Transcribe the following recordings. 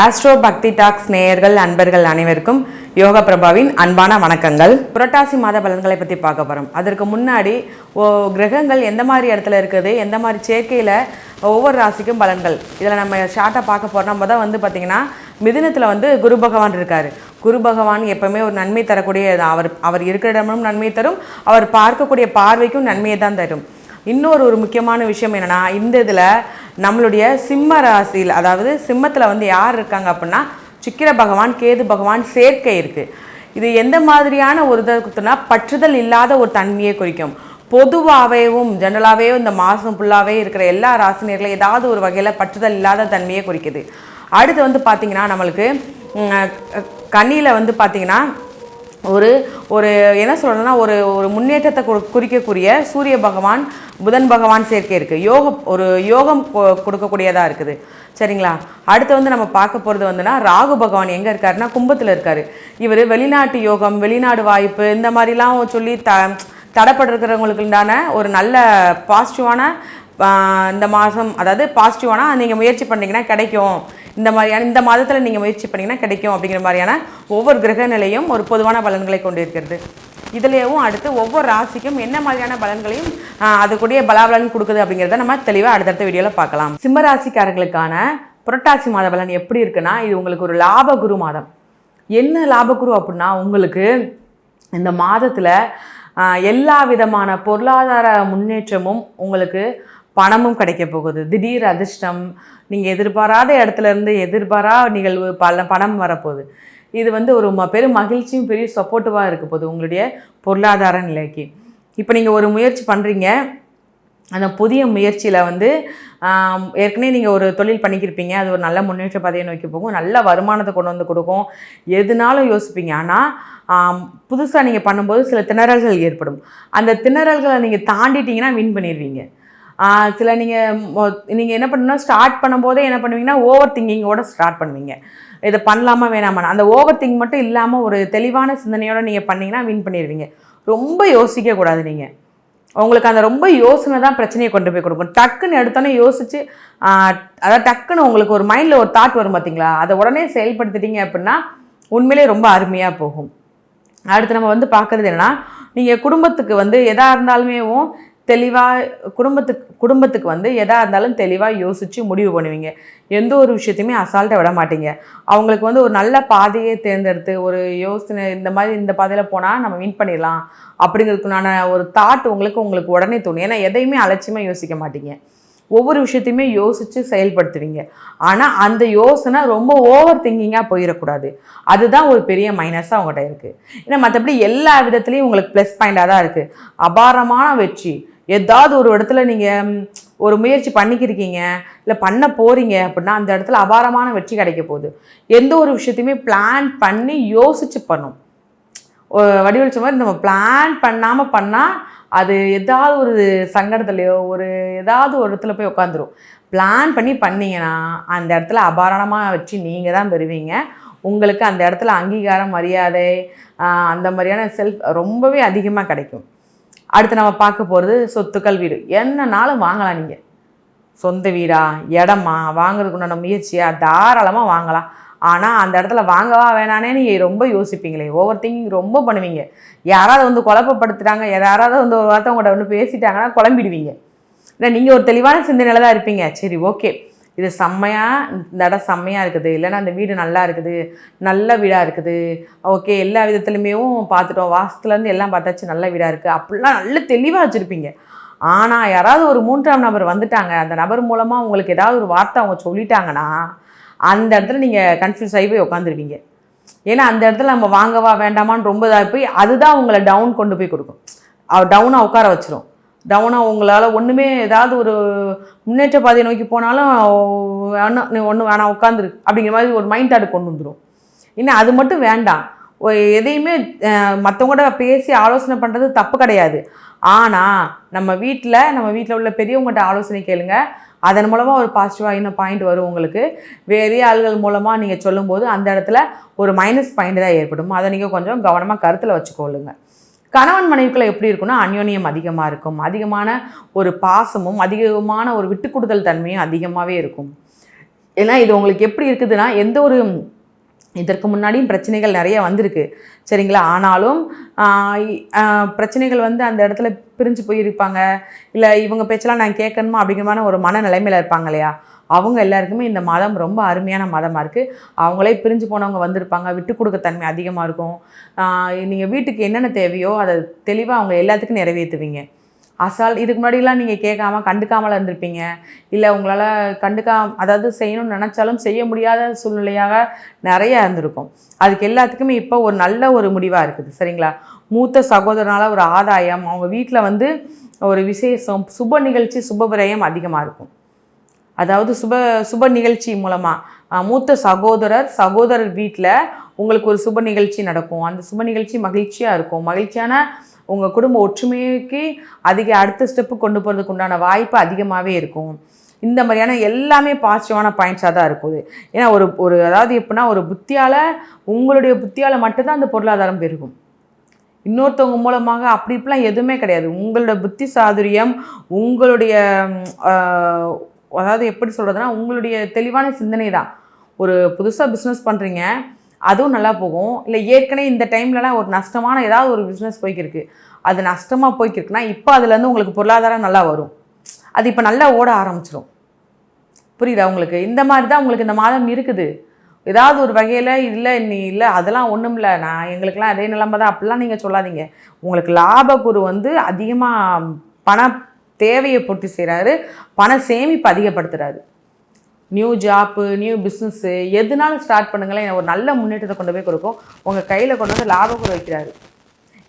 Astro பக்தி tax நேயர்கள் அன்பர்கள் அனைவருக்கும் யோக பிரபாவின் அன்பான வணக்கங்கள். புரட்டாசி மாத பலன்களை பற்றி பார்க்க போகிறோம் அதற்கு முன்னாடி ஓ கிரகங்கள் எந்த மாதிரி இடத்துல இருக்குது எந்த மாதிரி சேர்க்கையில் ஒவ்வொரு ராசிக்கும் பலன்கள். இதில் நம்ம ஷார்ட்டாக பார்க்க போகிறோம் நம்ம தான் வந்து பார்த்திங்கன்னா மிதுனத்தில் வந்து குரு பகவான் இருக்கார். குரு பகவான் எப்பவுமே ஒரு நன்மை தரக்கூடிய அவர் அவர் இருக்கிற இடமும் நன்மை தரும். அவர் பார்க்கக்கூடிய பார்வைக்கும் நன்மையை தான் தரும். இன்னொரு ஒரு முக்கியமான விஷயம் என்னென்னா இந்த இதில் நம்மளுடைய சிம்ம ராசியில் அதாவது சிம்மத்தில் வந்து யார் இருக்காங்க அப்படின்னா சிக்கிர பகவான் கேது பகவான் சேர்க்கை இருக்குது இது எந்த மாதிரியான ஒரு இதை பற்றுதல் இல்லாத ஒரு தன்மையை குறிக்கும். பொதுவாகவேவும் ஜெனரலாகவே இந்த மாதம் ஃபுல்லாகவே இருக்கிற எல்லா ராசினியர்களும் ஏதாவது ஒரு வகையில் பற்றுதல் இல்லாத தன்மையை குறிக்குது. அடுத்து வந்து பார்த்திங்கன்னா நம்மளுக்கு கண்ணியில் வந்து பார்த்திங்கன்னா ஒரு ஒரு என்ன சொல்கிறதுனா ஒரு ஒரு முன்னேற்றத்தை குறிக்கக்கூடிய சூரிய பகவான் புதன் பகவான் சேர்க்கை இருக்குது யோகம் ஒரு யோகம் கொ- கொடுக்கக்கூடியதாக இருக்குது. சரிங்களா? அடுத்து வந்து நம்ம பார்க்க போகிறது வந்துன்னா ராகு பகவான் எங்கே இருக்காருன்னா கும்பத்தில் இருக்காரு. இவர் வெளிநாட்டு யோகம் வெளிநாடு வாய்ப்பு இந்த மாதிரிலாம் சொல்லி த தடப்பட்டிருக்கிறவங்களுக்கு உண்டான ஒரு நல்ல பாசிட்டிவான இந்த மாதம் அதாவது பாசிட்டிவானா நீங்கள் முயற்சி பண்ணிங்கன்னா கிடைக்கும். இந்த மாதிரியான இந்த மாதத்தில் நீங்கள் முயற்சி பண்ணீங்கன்னா கிடைக்கும் அப்படிங்கிற மாதிரியான ஒவ்வொரு கிரக நிலையும் ஒரு பொதுவான பலன்களை கொண்டு இருக்கிறது. இதுலேயும் அடுத்து ஒவ்வொரு ராசிக்கும் என்ன மாதிரியான பலன்களையும் அதுக்குடைய பலாபலன் கொடுக்குது அப்படிங்கிறத நம்ம தெளிவாக அடுத்தடுத்த வீடியோவில் பார்க்கலாம். சிம்மராசிக்காரர்களுக்கான புரட்டாசி மாத பலன் எப்படி இருக்குன்னா இது உங்களுக்கு ஒரு லாபகுரு மாதம். என்ன லாபகுரு அப்படின்னா உங்களுக்கு இந்த மாதத்தில் எல்லா விதமான பொருளாதார முன்னேற்றமும் உங்களுக்கு பணமும் கிடைக்க போகுது. திடீர் அதிர்ஷ்டம் நீங்கள் எதிர்பாராத இடத்துல இருந்து எதிர்பாரா நிகழ்வு பல பணம் வரப்போகுது. இது வந்து ஒரு ம- பெரும் மகிழ்ச்சியும் பெரிய சப்போர்ட்டிவாக இருக்க போகுது உங்களுடைய பொருளாதார நிலைக்கு. இப்போ நீங்கள் ஒரு முயற்சி பண்ணுறீங்க அந்த புதிய முயற்சியில் வந்து ஏற்கனவே நீங்கள் ஒரு தொழில் பண்ணிக்கிருப்பீங்க. அது ஒரு நல்ல முன்னேற்ற பாதையை நோக்கி போகும். நல்ல வருமானத்தை கொண்டு வந்து கொடுக்கும். எதுனாலும் யோசிப்பீங்க. ஆனால் புதுசாக நீங்கள் பண்ணும்போது சில திணறல்கள் ஏற்படும். அந்த திணறல்களை நீங்கள் தாண்டிட்டீங்கன்னா வின் பண்ணிடுவீங்க சில நீங்கள் நீங்கள் என்ன பண்ணணும்னா ஸ்டார்ட் பண்ணும்போதே என்ன பண்ணுவீங்கன்னா ஓவர் திங்கிங்கோட ஸ்டார்ட் பண்ணுவீங்க. இதை பண்ணலாமா வேணாமா அந்த ஓவர் திங்க் மட்டும் இல்லாமல் ஒரு தெளிவான சிந்தனையோடு நீங்கள் பண்ணிங்கன்னா வின் பண்ணிடுவீங்க ரொம்ப யோசிக்கக்கூடாது நீங்கள் உங்களுக்கு அந்த ரொம்ப யோசனை தான் பிரச்சனையை கொண்டு போய் கொடுக்கும். டக்குன்னு எடுத்தோன்னே யோசிச்சு அதாவது டக்குன்னு உங்களுக்கு ஒரு மைண்டில் ஒரு தாட் வரும் பார்த்தீங்களா அதை உடனே செயல்படுத்திட்டீங்க அப்படின்னா உண்மையிலே ரொம்ப அருமையாக போகும். அடுத்து நம்ம வந்து பார்க்குறது என்னன்னா நீங்கள் குடும்பத்துக்கு வந்து எதாக இருந்தாலுமேவும் தெளிவாக குடும்பத்துக்கு குடும்பத்துக்கு வந்து எதாக இருந்தாலும் தெளிவாக யோசித்து முடிவு பண்ணுவீங்க. எந்த ஒரு விஷயத்தையுமே அசால்ட்டாக விட மாட்டீங்க. அவங்களுக்கு வந்து ஒரு நல்ல பாதையை தேர்ந்தெடுத்து ஒரு யோசனை இந்த மாதிரி இந்த பாதையில் போனால் நம்ம வின் பண்ணிடலாம். அப்படிங்கிறதுக்குண்டான ஒரு தாட் உங்களுக்கு உங்களுக்கு உடனே தோணும். ஏன்னா எதையுமே அலட்சியமாக யோசிக்க மாட்டீங்க. ஒவ்வொரு விஷயத்தையுமே யோசித்து செயல்படுத்துவீங்க. ஆனால் அந்த யோசனை ரொம்ப ஓவர் திங்கிங்காக போயிடக்கூடாது. அதுதான் ஒரு பெரிய மைனஸாக உங்கள்கிட்ட இருக்குது ஏன்னா மற்றபடி எல்லா விதத்துலேயும் உங்களுக்கு ப்ளஸ் பாயிண்டாக தான் இருக்குது அபாரமான வெற்றி. ஏதாவது ஒரு இடத்துல நீங்கள் ஒரு முயற்சி பண்ணிக்கிருக்கீங்க இல்லை பண்ண போகிறீங்க அப்படின்னா அந்த இடத்துல அபாரமான வெற்றி கிடைக்க போகுது. எந்த ஒரு விஷயத்தையுமே பிளான் பண்ணி யோசித்து பண்ணும். ஒ- வடிவல் மாதிரி நம்ம பிளான் பண்ணாமல் பண்ணால் அது ஏதாவது ஒரு சங்கடத்துலையோ ஒரு ஏதாவது ஒரு இடத்துல போய் உட்காந்துரும் பிளான் பண்ணி பண்ணிங்கன்னா அந்த இடத்துல அபாரணமாக வச்சு நீங்கள் தான் பெறுவீங்க. உங்களுக்கு அந்த இடத்துல அங்கீகாரம் மரியாதை அந்த மாதிரியான செல்ஃப் ரொம்பவே அதிகமாக கிடைக்கும். அடுத்து நம்ம பார்க்க போகிறது சொத்துக்கள் வீடு. என்னன்னாலும் வாங்கலாம் நீங்கள் சொந்த வீடா இடமா வாங்குறதுக்கு உண்டான முயற்சியா தாராளமாக வாங்கலாம். ஆனால் அந்த இடத்துல வாங்கவா வேணானே நீங்கள் ரொம்ப யோசிப்பீங்களே. ஓவர் திங்கிங் ரொம்ப பண்ணுவீங்க. யாராவது வந்து குழப்பப்படுத்துகிறாங்க யாராவது வந்து ஒரு வார்த்தை உங்கள்கிட்ட வந்து பேசிட்டாங்கன்னா குழம்பிடுவீங்க. இல்லை நீங்கள் ஒரு தெளிவான சிந்தனையில் தான் இருப்பீங்க. சரி ஓகே இது செம்மையாக இந்த இடம் செம்மையாக இருக்குது. இல்லைன்னா அந்த வீடு நல்லா இருக்குது. நல்ல வீடாக இருக்குது. ஓகே எல்லா விதத்துலையுமேவும் பார்த்துட்டோம். வாசத்துலேருந்து எல்லாம் பார்த்தாச்சு நல்ல வீடாக இருக்குது அப்படிலாம் நல்ல தெளிவாக வச்சுருப்பீங்க. ஆனால் யாராவது ஒரு மூன்றாம் நபர் வந்துட்டாங்க. அந்த நபர் மூலமாக உங்களுக்கு ஏதாவது ஒரு வார்த்தை அவங்க சொல்லிட்டாங்கன்னா அந்த இடத்துல நீங்கள் கன்ஃபியூஸ் ஆகி போய் உட்காந்துருவீங்க ஏன்னா அந்த இடத்துல நம்ம வாங்கவா வேண்டாமான்னு ரொம்ப இதாக போய் அதுதான் உங்களை டவுன் கொண்டு போய் கொடுக்கும். டவுனாக உட்கார வச்சிரும். டவுனாக உங்களால் ஒன்றுமே ஏதாவது ஒரு முன்னேற்ற பாதையை நோக்கி போனாலும் வேணாம் ஒன்று வேணாம் உட்காந்துரு அப்படிங்கிற மாதிரி ஒரு மைண்ட் தாட் கொண்டு வந்துடும் இன்னும் அது மட்டும் வேண்டாம். எதையுமே மற்றவங்கூட பேசி ஆலோசனை பண்ணுறது தப்பு கிடையாது. ஆனால் நம்ம வீட்டில் நம்ம வீட்டில் உள்ள பெரியவங்கள்ட்ட ஆலோசனை கேளுங்க. அதன் மூலமாக ஒரு பாசிட்டிவாக இன்னும் பாயிண்ட் வரும் உங்களுக்கு. வேறே ஆள்கள் மூலமாக நீங்கள் சொல்லும்போது அந்த இடத்துல ஒரு மைனஸ் பாயிண்ட் தான் ஏற்படும். அதை நீங்கள் கொஞ்சம் கவனமாக கருத்தில் வச்சுக்கொள்ளுங்க. கணவன் மனைவிக்குள்ள எப்படி இருக்குன்னா அந்யோன்யம் அதிகமாக இருக்கும். அதிகமான ஒரு பாசமும் அதிகமான ஒரு விட்டுக்கொடுத்தல் தன்மையும் அதிகமாகவே இருக்கும். ஏன்னா இது உங்களுக்கு எப்படி இருக்குதுன்னா எந்த ஒரு இதற்கு முன்னாடியும் பிரச்சனைகள் நிறைய வந்திருக்கு. சரிங்களா? ஆனாலும் பிரச்சனைகள் வந்து அந்த இடத்துல பிரிஞ்சு போயிருப்பாங்க. இல்லை இவங்க பேச்செல்லாம் நான் கேட்கணுமா அப்படிங்கிற ஒரு மன நிலைமையில் இருப்பாங்க இல்லையா? அவங்க எல்லாருக்குமே இந்த மாதம் ரொம்ப அருமையான மாதமாக இருக்குது அவங்களே பிரிஞ்சு போனவங்க வந்திருப்பாங்க. விட்டு கொடுக்க தன்மை அதிகமாக இருக்கும். நீங்கள் வீட்டுக்கு என்னென்ன தேவையோ அதை தெளிவாக அவங்க எல்லாத்துக்கும் நிறைவேற்றுவீங்க. அசால் இதுக்கு முன்னாடிலாம் நீங்கள் கேட்காம கண்டுக்காமல் இருந்திருப்பீங்க. இல்லை உங்களால் கண்டுக்கா அதாவது செய்யணும்னு நினச்சாலும் செய்ய முடியாத சூழ்நிலையாக நிறைய இருந்திருக்கும். அதுக்கு எல்லாத்துக்குமே இப்போ ஒரு நல்ல ஒரு முடிவாக இருக்குது சரிங்களா? மூத்த சகோதரனால் ஒரு ஆதாயம் அவங்க வீட்டில் வந்து ஒரு விசேஷம் சுப நிகழ்ச்சி சுப விரயம் அதிகமாக இருக்கும். அதாவது சுப சுப நிகழ்ச்சி மூலமாக மூத்த சகோதரர் சகோதரர் வீட்டில் உங்களுக்கு ஒரு சுப நிகழ்ச்சி நடக்கும். அந்த சுப நிகழ்ச்சி மகிழ்ச்சியாக இருக்கும். மகிழ்ச்சியான உங்கள் குடும்ப ஒற்றுமைக்கு அதிக அடுத்த ஸ்டெப்பு கொண்டு போகிறதுக்கு உண்டான வாய்ப்பு அதிகமாகவே இருக்கும். இந்த மாதிரியான எல்லாமே பாசிட்டிவான பாயிண்ட்ஸாக தான் இருக்குது. ஏன்னா ஒரு ஒரு அதாவது எப்படின்னா ஒரு புத்தியால் உங்களுடைய புத்தியால் மட்டும்தான் அந்த பொருளாதாரம் பெருகும். இன்னொருத்தவங்க மூலமாக அப்படி இப்படிலாம் எதுவுமே கிடையாது. உங்களோட புத்தி சாதுரியம் உங்களுடைய அதாவது எப்படி சொல்கிறதுனா உங்களுடைய தெளிவான சிந்தனை தான். ஒரு புதுசாக பிஸ்னஸ் பண்ணுறீங்க அதுவும் நல்லா போகும். இல்லை ஏற்கனவே இந்த டைம்லலாம் ஒரு நஷ்டமான ஏதாவது ஒரு பிஸ்னஸ் போய்க்கிருக்கு. அது நஷ்டமாக போய்க்கிருக்குன்னா இப்போ அதுலேருந்து உங்களுக்கு பொருளாதாரம் நல்லா வரும். அது இப்போ நல்லா ஓட ஆரம்பிச்சிடும் புரியுதா உங்களுக்கு? இந்த மாதிரி தான் உங்களுக்கு இந்த மாதம் இருக்குது. ஏதாவது ஒரு வகையில் இல்லை நீ இல்லை அதெல்லாம் ஒன்றும் இல்லை. நான் எங்களுக்கெல்லாம் அதே நிலைமை தான். அப்படிலாம் நீங்கள் சொல்லாதீங்க. உங்களுக்கு லாபக்குரு வந்து அதிகமாக பண தேவையை பூர்த்தி செய்கிறாரு பண சேமிப்பு அதிகப்படுத்துகிறாரு நியூ ஜாப்பு நியூ பிஸ்னஸ்ஸு எதுனாலும் ஸ்டார்ட் பண்ணுங்களேன். ஒரு நல்ல முன்னேற்றத்தை கொண்டு போய் கொடுக்கும். உங்கள் கையில் கொண்டு வந்து லாபம் கூட வைக்கிறாரு.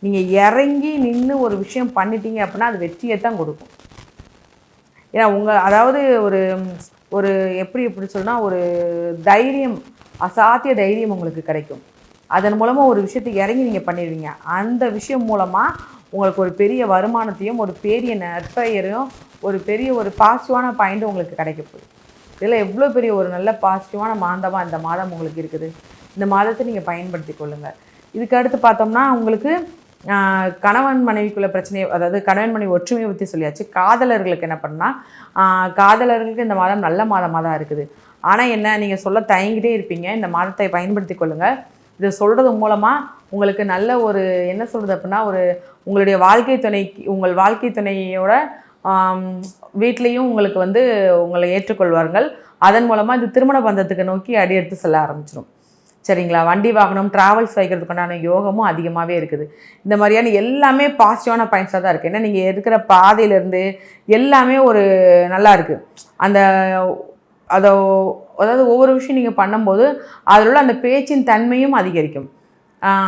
நீங்கள் இறங்கி நின்று ஒரு விஷயம் பண்ணிட்டீங்க அப்படின்னா அது வெற்றியை தான் கொடுக்கும். ஏன்னா உங்கள் அதாவது ஒரு ஒரு எப்படி எப்படி சொன்னால் ஒரு தைரியம் அசாத்திய தைரியம் உங்களுக்கு கிடைக்கும். அதன் மூலமாக ஒரு விஷயத்தை இறங்கி நீங்கள் பண்ணிடுவீங்க. அந்த விஷயம் மூலமாக உங்களுக்கு ஒரு பெரிய வருமானத்தையும் ஒரு பெரிய நற்பெயரையும் ஒரு பெரிய ஒரு பாசிட்டிவான பாயிண்ட் உங்களுக்கு கிடைக்க போகுது. இதில் எவ்வளோ பெரிய ஒரு நல்ல பாசிட்டிவான மாதமாக இந்த மாதம் உங்களுக்கு இருக்குது? இந்த மாதத்தை நீங்கள் பயன்படுத்தி கொள்ளுங்கள் இதுக்கு அடுத்து பார்த்தோம்னா உங்களுக்கு கணவன் மனைவிக்குள்ள பிரச்சனை அதாவது கணவன் மனைவி ஒற்றுமையை பற்றி சொல்லியாச்சு. காதலர்களுக்கு என்ன பண்ணால் காதலர்களுக்கு இந்த மாதம் நல்ல மாதமாக தான் இருக்குது. ஆனால் என்ன நீங்கள் சொல்ல தயங்கிட்டே இருப்பீங்க. இந்த மாதத்தை பயன்படுத்தி கொள்ளுங்கள் இதை சொல்கிறது மூலமாக உங்களுக்கு நல்ல ஒரு என்ன சொல்கிறது அப்படின்னா ஒரு உங்களுடைய வாழ்க்கை துணைக்கு உங்கள் வாழ்க்கை துணையோட வீட்லேயும் உங்களுக்கு வந்து உங்களை ஏற்றுக்கொள்வார்கள். அதன் மூலமாக இது திருமண பந்தத்துக்கு நோக்கி அடி எடுத்து செல்ல ஆரம்பிச்சிடும் சரிங்களா? வண்டி வாகனம் ட்ராவல்ஸ் வைக்கிறதுக்குண்டான யோகமும் அதிகமாகவே இருக்குது. இந்த மாதிரியான எல்லாமே பாசிட்டிவான பாயிண்ட்ஸாக தான் இருக்குது ஏன்னா நீங்கள் இருக்கிற பாதையிலேருந்து எல்லாமே ஒரு நல்லா இருக்குது அந்த அதை அதாவது ஒவ்வொரு விஷயம் நீங்கள் பண்ணும்போது அதில் உள்ள அந்த பேச்சின் தன்மையும் அதிகரிக்கும்.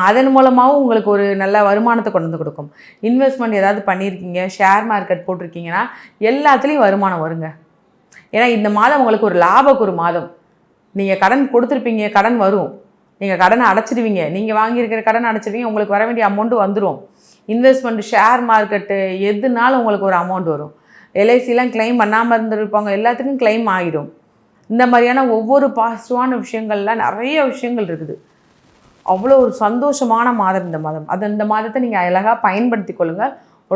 அதன் மூலமாகவும் உங்களுக்கு ஒரு நல்ல வருமானத்தை கொண்டு வந்து கொடுக்கும். இன்வெஸ்ட்மெண்ட் ஏதாவது பண்ணியிருக்கீங்க ஷேர் மார்க்கெட் போட்டிருக்கீங்கன்னா எல்லாத்துலேயும் வருமானம் வருங்க. ஏன்னா இந்த மாதம் உங்களுக்கு ஒரு லாபக்கு ஒரு மாதம். நீங்கள் கடன் கொடுத்துருப்பீங்க கடன் வரும். நீங்கள் கடனை அடைச்சிடுவீங்க. நீங்கள் வாங்கியிருக்கிற கடன் அடைச்சிடுவீங்க உங்களுக்கு வர வேண்டிய அமௌண்ட்டு வந்துடும் இன்வெஸ்ட்மெண்ட் ஷேர் மார்க்கெட்டு எதுனாலும் உங்களுக்கு ஒரு அமௌண்ட் வரும். எல்ஐசிலாம் கிளைம் பண்ணாமல் இருந்துருப்பாங்க எல்லாத்துக்கும் கிளைம் ஆகிடும் இந்த மாதிரியான ஒவ்வொரு பாசிட்டிவான விஷயங்கள்லாம் நிறைய விஷயங்கள் இருக்குது. அவ்வளோ ஒரு சந்தோஷமான மாதம் இந்த மாதம். அது இந்த மாதத்தை நீங்கள் அழகாக பயன்படுத்தி கொள்ளுங்கள்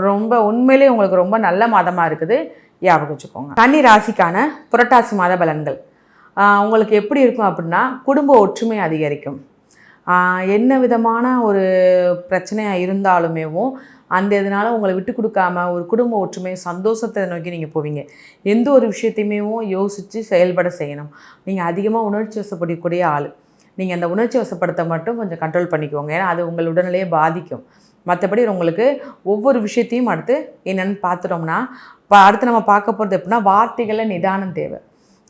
ரொம்ப உண்மையிலே உங்களுக்கு ரொம்ப நல்ல மாதமாக இருக்குது. ஞாபகம் வச்சுக்கோங்க. கன்னி ராசிக்கான புரட்டாசி மாத பலன்கள். உங்களுக்கு எப்படி இருக்கும் அப்படின்னா குடும்ப ஒற்றுமை அதிகரிக்கும். என்ன விதமான ஒரு பிரச்சனையாக இருந்தாலுமேவும் அந்த இதனால் உங்களை விட்டு கொடுக்காம ஒரு குடும்ப ஒற்றுமை சந்தோஷத்தை நோக்கி நீங்கள் போவீங்க. எந்த ஒரு விஷயத்தையுமே யோசித்து செயல்பட செய்யணும். நீங்கள் அதிகமாக உணர்ச்சி வசப்படக்கூடிய ஆள். நீங்கள் அந்த உணர்ச்சி வசப்படுத்த மட்டும் கொஞ்சம் கண்ட்ரோல் பண்ணிக்கோங்க. ஏன்னா அது உங்கள் உடல்நிலையை பாதிக்கும். மற்றபடி உங்களுக்கு ஒவ்வொரு விஷயத்தையும் அடுத்து என்னென்னு பார்த்துட்டோம்னா இப்போ அடுத்து நம்ம பார்க்க போகிறது எப்படின்னா வார்த்தைகளில் நிதானம் தேவை.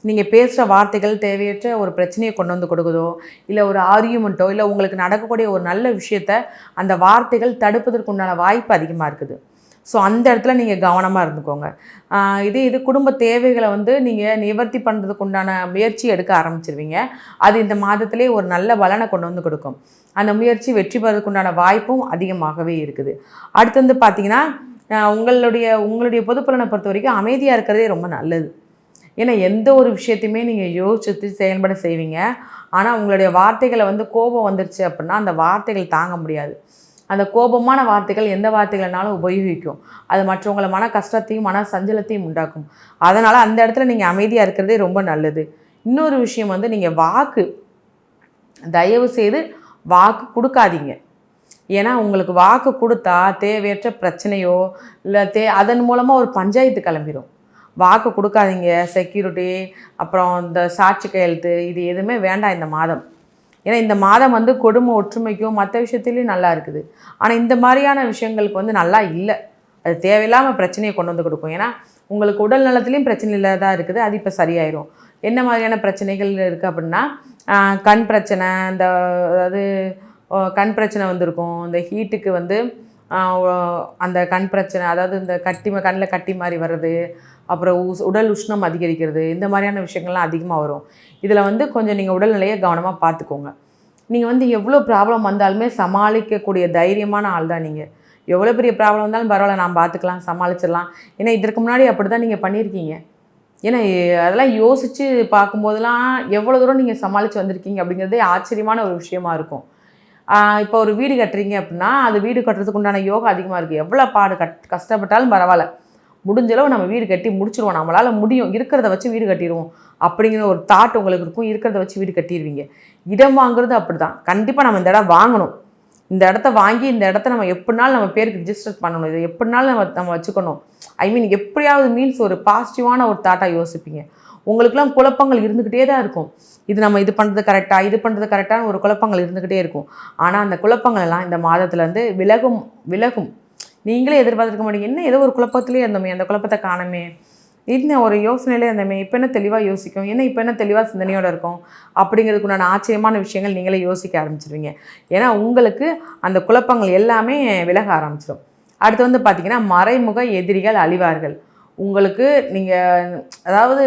நீங்கள் பேசுகிற வார்த்தைகள் தேவையற்ற ஒரு பிரச்சனையை கொண்டு வந்து கொடுக்குதோ இல்லை ஒரு ஆர்கியூமெண்ட்டோ இல்லை உங்களுக்கு நடக்கக்கூடிய ஒரு நல்ல விஷயத்த அந்த வார்த்தைகள் தடுப்பதற்கு உண்டான வாய்ப்பு அதிகமாக இருக்குது. ஸோ அந்த இடத்துல நீங்கள் கவனமாக இருந்துக்கோங்க. இதே இது இது குடும்ப தேவைகளை வந்து நீங்கள் நிவர்த்தி பண்ணுறதுக்கு உண்டான முயற்சி எடுக்க ஆரம்பிச்சிருவீங்க. அது இந்த மாதத்திலே ஒரு நல்ல பலனை கொண்டு வந்து கொடுக்கும். அந்த முயற்சி வெற்றி பெறதுக்கு உண்டான வாய்ப்பும் அதிகமாகவே இருக்குது. அடுத்து வந்து பார்த்தீங்கன்னா உங்களுடைய உங்களுடைய பொதுப்பலனை பொறுத்த வரைக்கும் அமைதியாக இருக்கிறதே ரொம்ப நல்லது. ஏன்னா எந்த ஒரு விஷயத்தையுமே நீங்கள் யோசிச்சு செயல்பட செய்வீங்க. ஆனால் உங்களுடைய வார்த்தைகளை வந்து கோபம் வந்துருச்சு அப்படின்னா அந்த வார்த்தைகள் தாங்க முடியாது. அந்த கோபமான வார்த்தைகள் எந்த வார்த்தைகள்னாலும் உபயோகிக்கும். அது மற்றவங்களை மன கஷ்டத்தையும் மன சஞ்சலத்தையும் உண்டாக்கும். அதனால் அந்த இடத்துல நீங்கள் அமைதியாக இருக்கிறதே ரொம்ப நல்லது. இன்னொரு விஷயம் வந்து நீங்கள் வாக்கு தயவு செய்து வாக்கு கொடுக்காதீங்க. ஏன்னா உங்களுக்கு வாக்கு கொடுத்தா தேவையற்ற பிரச்சனையோ இல்லை தே அதன் மூலமாக ஒரு பஞ்சாயத்து கிளம்பிடும் வாக்கு கொடுக்காதீங்க செக்யூரிட்டி அப்புறம் இந்த சாட்சி கையெழுத்து இது எதுவுமே வேண்டாம் இந்த மாதம். ஏன்னா இந்த மாதம் வந்து கொடுமை ஒற்றுமைக்கும் மற்ற விஷயத்துலையும் நல்லா இருக்குது. ஆனால் இந்த மாதிரியான விஷயங்களுக்கு வந்து நல்லா இல்லை. அது தேவையில்லாமல் பிரச்சனையை கொண்டு வந்து கொடுக்கும். ஏன்னா உங்களுக்கு உடல் நலத்துலேயும் பிரச்சனை இல்லாததா இருக்குது. அது இப்போ சரியாயிரும். என்ன மாதிரியான பிரச்சனைகள் இருக்குது அப்படின்னா கண் பிரச்சனை இந்த அதாவது கண் பிரச்சனை வந்திருக்கும். இந்த ஹீட்டுக்கு வந்து அந்த கண் பிரச்சனை அதாவது இந்த கட்டி கண்ணில் கட்டி மாதிரி வர்றது அப்புறம் உஸ் உடல் உஷ்ணம் அதிகரிக்கிறது இந்த மாதிரியான விஷயங்கள்லாம் அதிகமாக வரும். இதில் வந்து கொஞ்சம் நீங்கள் உடல்நிலையை கவனமாக பார்த்துக்கோங்க. நீங்கள் வந்து எவ்வளோ ப்ராப்ளம் வந்தாலுமே சமாளிக்கக்கூடிய தைரியமான ஆள் தான் நீங்கள் எவ்வளோ பெரிய ப்ராப்ளம் வந்தாலும் பரவாயில்ல நான் பார்த்துக்கலாம் சமாளிச்சிடலாம். ஏன்னா இதற்கு முன்னாடி அப்படி தான் நீங்கள் பண்ணியிருக்கீங்க. ஏன்னா அதெல்லாம் யோசித்து பார்க்கும்போதெல்லாம் எவ்வளோ தூரம் நீங்கள் சமாளித்து வந்திருக்கீங்க அப்படிங்கிறதே ஆச்சரியமான ஒரு விஷயமா இருக்கும். இப்போ ஒரு வீடு கட்டுறீங்க அப்படின்னா அது வீடு கட்டுறதுக்கு உண்டான யோகா அதிகமாக இருக்குது எவ்வளோ பாடு கட் கஷ்டப்பட்டாலும் பரவாயில்ல. முடிஞ்சளவு நம்ம வீடு கட்டி முடிச்சிருவோம். நம்மளால் முடியும். இருக்கிறத வச்சு வீடு கட்டிடுவோம். அப்படிங்கிற ஒரு தாட் உங்களுக்கு இருக்கும். இருக்கிறத வச்சு வீடு கட்டிடுவீங்க. இடம் வாங்குறது அப்படி தான் கண்டிப்பாக நம்ம இந்த இடம் வாங்கணும். இந்த இடத்த வாங்கி இந்த இடத்த நம்ம எப்படினாலும் நம்ம பேருக்கு ரிஜிஸ்டர் பண்ணணும். இதை எப்படினாலும் நம்ம நம்ம வச்சுக்கணும். ஐ மீன் எப்படியாவது மீன்ஸ் ஒரு பாசிட்டிவான ஒரு தாட்டாக யோசிப்பீங்க. உங்களுக்குலாம் குழப்பங்கள் இருந்துக்கிட்டே தான் இருக்கும். இது நம்ம இது பண்ணுறது கரெக்டாக இது பண்ணுறது கரெக்டான ஒரு குழப்பங்கள் இருந்துக்கிட்டே இருக்கும். ஆனால் அந்த குழப்பங்கள் எல்லாம் இந்த மாதத்துலேருந்து விலகும் விலகும். நீங்களே எதிர்பார்த்துருக்க மாட்டீங்க. என்ன ஏதோ ஒரு குழப்பத்திலே இருந்தோமே அந்த குழப்பத்தை காணமே. இன்னும் ஒரு யோசனையிலே இருந்தோமே இப்போ என்ன தெளிவாக யோசிக்கும்? என்ன இப்போ என்ன தெளிவாக சிந்தனையோடு இருக்கும்? அப்படிங்கிறதுக்குண்டான ஆச்சரியமான விஷயங்கள் நீங்களே யோசிக்க ஆரம்பிச்சிருவீங்க. ஏன்னா உங்களுக்கு அந்த குழப்பங்கள் எல்லாமே விலக ஆரம்பிச்சிடும் அடுத்து வந்து பார்த்திங்கன்னா மறைமுக எதிரிகள் அழிவார்கள். உங்களுக்கு நீங்கள் அதாவது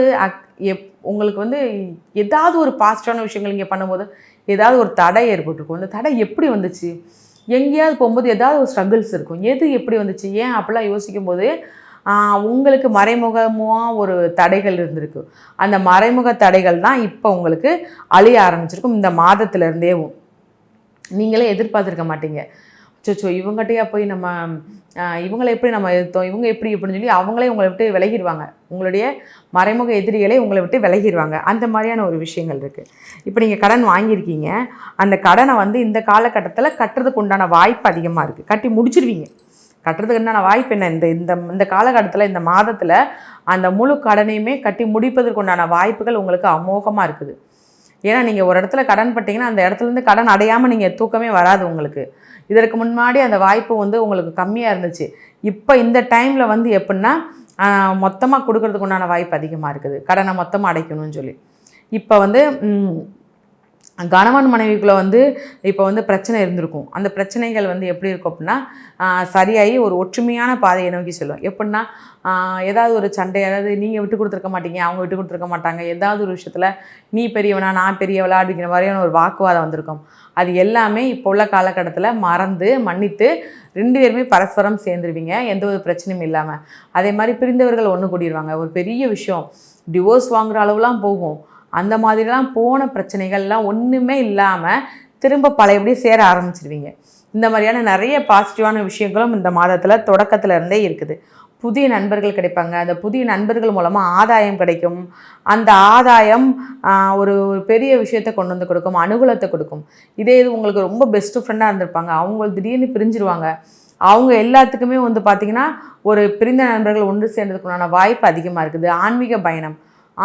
எப் உங்களுக்கு வந்து ஏதாவது ஒரு பாசிட்டிவான விஷயங்கள் நீங்கள் பண்ணும்போது ஏதாவது ஒரு தடை ஏற்பட்டிருக்கும். அந்த தடை எப்படி வந்துச்சு? எங்கேயாவது போகும்போது ஏதாவது ஒரு ஸ்ட்ரகிள்ஸ் இருக்கும். எது எப்படி வந்துச்சு? ஏன் அப்படிலாம் யோசிக்கும் போது உங்களுக்கு மறைமுகமாக ஒரு தடைகள் இருந்திருக்கு. அந்த மறைமுக தடைகள் தான் இப்போ உங்களுக்கு அழிய ஆரம்பிச்சிருக்கும். இந்த மாதத்துலேருந்தேவும். நீங்களே எதிர்பார்த்துருக்க மாட்டீங்க. சொச்சோ இவங்ககிட்டயா போய் நம்ம இவங்களை எப்படி நம்ம எதிர்த்தோம்? இவங்க எப்படி இப்படின்னு சொல்லி அவங்களே உங்களை விட்டு விலகிடுவாங்க. உங்களுடைய மறைமுக எதிரிகளே உங்களை விட்டு விலகிடுவாங்க. அந்த மாதிரியான ஒரு விஷயங்கள் இருக்குது இப்போ நீங்கள் கடன் வாங்கியிருக்கீங்க. அந்த கடனை வந்து இந்த காலகட்டத்தில் கட்டுறதுக்கு உண்டான வாய்ப்பு அதிகமாக இருக்குது கட்டி முடிச்சிருவீங்க. கட்டுறதுக்கு உண்டான வாய்ப்பு என்ன? இந்த இந்த இந்த காலகட்டத்தில் இந்த மாதத்தில் அந்த முழு கடனையுமே கட்டி முடிப்பதற்கு உண்டான வாய்ப்புகள் உங்களுக்கு அமோகமாக இருக்குது. ஏன்னா நீங்கள் ஒரு இடத்துல கடன் பட்டிங்கன்னா அந்த இடத்துலேருந்து கடன் அடையாமல் நீங்கள் தூக்கமே வராது உங்களுக்கு. இதற்கு முன்னாடி அந்த வாய்ப்பு வந்து உங்களுக்கு கம்மியாக இருந்துச்சு. இப்போ இந்த டைமில் வந்து எப்படின்னா மொத்தமாக கொடுக்கறதுக்கு உண்டான வாய்ப்பு அதிகமாக இருக்குது. கடனை மொத்தமாக அடைக்கணும்னு சொல்லி. இப்போ வந்து கணவன் மனைவிக்குள்ளே வந்து இப்போ வந்து பிரச்சனை இருந்திருக்கும். அந்த பிரச்சனைகள் வந்து எப்படி இருக்கும் அப்படின்னா சரியாகி ஒரு ஒற்றுமையான பாதையை நோக்கி செல்லும். எப்படின்னா ஏதாவது ஒரு சண்டை அதாவது நீங்கள் விட்டு கொடுத்துருக்க மாட்டீங்க அவங்க விட்டு கொடுத்துருக்க மாட்டாங்க ஏதாவது ஒரு விஷயத்தில் நீ பெரியவனா நான் பெரியவளா அப்படிங்கிற மாதிரியான ஒரு வாக்குவாதம் வந்திருக்கும். அது எல்லாமே இப்போ உள்ள காலகட்டத்தில் மறந்து மன்னித்து ரெண்டு பேருமே பரஸ்பரம் சேர்ந்துருவீங்க எந்த ஒரு பிரச்சனையும் இல்லாமல் அதே மாதிரி பிரிந்தவர்கள் ஒன்று கூடிடுவாங்க ஒரு பெரிய விஷயம் டிவோர்ஸ் வாங்குகிற அளவுலாம் போகும். அந்த மாதிரிலாம் போன பிரச்சனைகள்லாம் ஒன்றுமே இல்லாமல் திரும்ப பழையபடி சேர ஆரம்பிச்சிருவீங்க. இந்த மாதிரியான நிறைய பாசிட்டிவான விஷயங்களும் இந்த மாதத்தில் தொடக்கத்துலேருந்தே இருக்குது. புதிய நண்பர்கள் கிடைப்பாங்க. அந்த புதிய நண்பர்கள் மூலமாக ஆதாயம் கிடைக்கும். அந்த ஆதாயம் ஒரு ஒரு பெரிய விஷயத்தை கொண்டு வந்து கொடுக்கும் அனுகூலத்தை கொடுக்கும். இதே இது உங்களுக்கு ரொம்ப பெஸ்ட்டு ஃப்ரெண்டாக இருந்திருப்பாங்க. அவங்க திடீர்னு பிரிஞ்சிருவாங்க. அவங்க எல்லாத்துக்குமே வந்து பார்த்திங்கன்னா ஒரு பிரிந்த நண்பர்கள் ஒன்று சேர்ந்ததுக்குண்டான வாய்ப்பு அதிகமாக இருக்குது. ஆன்மீக பயணம்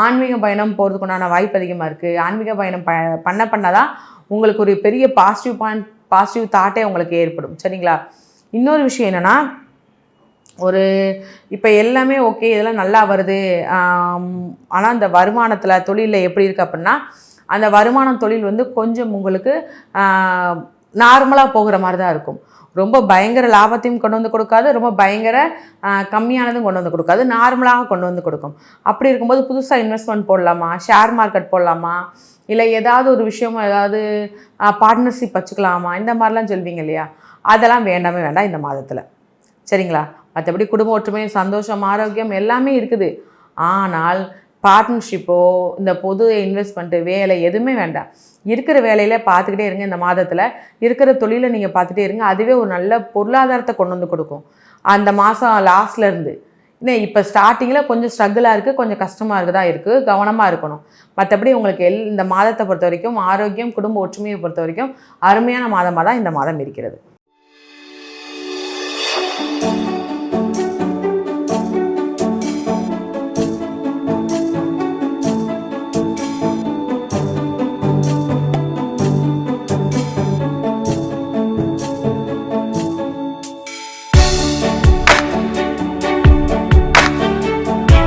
ஆன்மீக பயணம் போகிறதுக்குண்டான வாய்ப்பு அதிகமாக இருக்குது ஆன்மீக பயணம் ப பண்ண பண்ண தான் உங்களுக்கு ஒரு பெரிய பாசிட்டிவ் பாயிண்ட் பாசிட்டிவ் தாட்டே உங்களுக்கு ஏற்படும். சரிங்களா? இன்னொரு விஷயம் என்னென்னா ஒரு இப்போ எல்லாமே ஓகே இதெல்லாம் நல்லா வருது. ஆனால் அந்த வருமானத்தில் தொழிலில் எப்படி இருக்குது அப்படின்னா அந்த வருமானம் தொழில் வந்து கொஞ்சம் உங்களுக்கு நார்மலாக போகிற மாதிரி தான் இருக்கும். ரொம்ப பயங்கர லாபத்தையும் கொண்டு வந்து கொடுக்காது ரொம்ப பயங்கர கம்மியானதும் கொண்டு வந்து கொடுக்காது நார்மலாக கொண்டு வந்து கொடுக்கும். அப்படி இருக்கும்போது புதுசாக இன்வெஸ்ட்மெண்ட் போடலாமா? ஷேர் மார்க்கெட் போடலாமா? இல்லை ஏதாவது ஒரு விஷயம் ஏதாவது பார்ட்னர்ஷிப் வச்சுக்கலாமா? இந்த மாதிரிலாம் சொல்வீங்க இல்லையா? அதெல்லாம் வேண்டாமே வேண்டாம் இந்த மாதத்தில். சரிங்களா? மற்றபடி குடும்ப ஒற்றுமை சந்தோஷம் ஆரோக்கியம் எல்லாமே இருக்குது. ஆனால் பார்ட்னர்ஷிப்போ இந்த பொது இன்வெஸ்ட்மெண்ட்டு வேலை எதுவுமே வேண்டாம். இருக்கிற வேலையில் பார்த்துக்கிட்டே இருங்க இந்த மாதத்தில். இருக்கிற தொழிலை நீங்கள் பார்த்துட்டே இருங்க. அதுவே ஒரு நல்ல பொருளாதாரத்தை கொண்டு வந்து கொடுக்கும். அந்த மாதம் லாஸ்ட்லேருந்து இல்லை இப்போ ஸ்டார்டிங்கில் கொஞ்சம் ஸ்ட்ரகிளாக இருக்குது கொஞ்சம் கஷ்டமாக இருக்குதா இருக்குது கவனமாக இருக்கணும். மற்றபடி உங்களுக்கு எல் இந்த மாதத்தை பொறுத்த வரைக்கும் ஆரோக்கியம் குடும்ப ஒற்றுமையை பொறுத்த வரைக்கும் அருமையான மாதமாக தான் இந்த மாதம் இருக்கிறது.